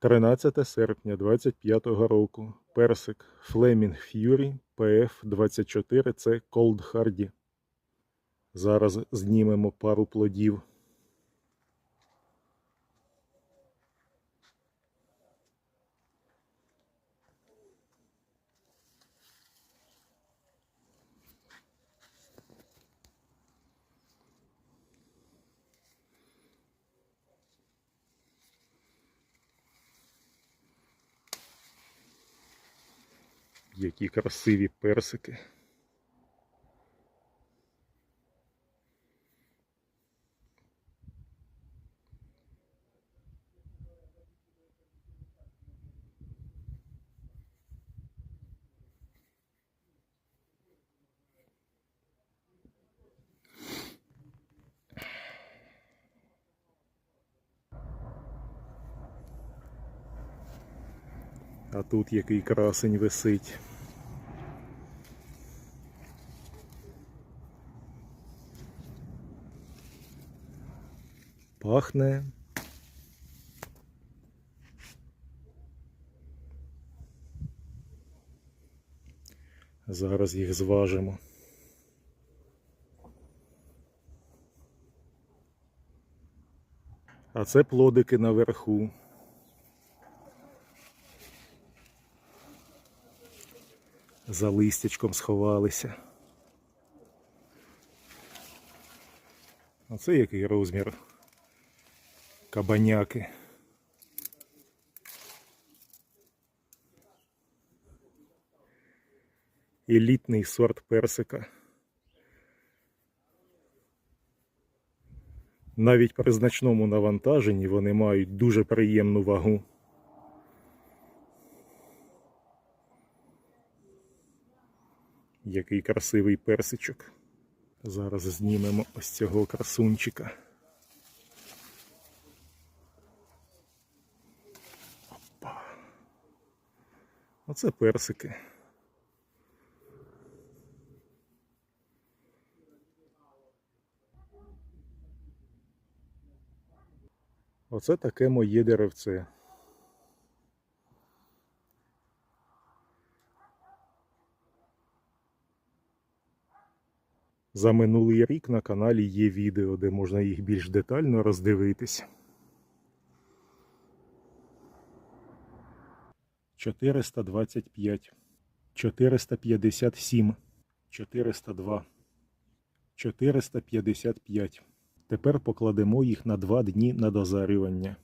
13 серпня 25 року. Персик Флемінг Ф'юрі ПФ 24 це Cold Hardy. Зараз знімемо пару плодів. Які красиві персики. А тут який красень висить. Пахне. Зараз їх зважимо. А це плодики наверху. За листячком сховалися. А це який розмір кабаняки. Елітний сорт персика. Навіть при значному навантаженні вони мають дуже приємну вагу. Який красивий персичок. Зараз знімемо ось цього красунчика. Опа. Оце персики. Оце таке моє деревце. За минулий рік на каналі є відео, де можна їх більш детально роздивитись. 425, 457, 402, 455. Тепер покладемо їх на два дні на дозарювання.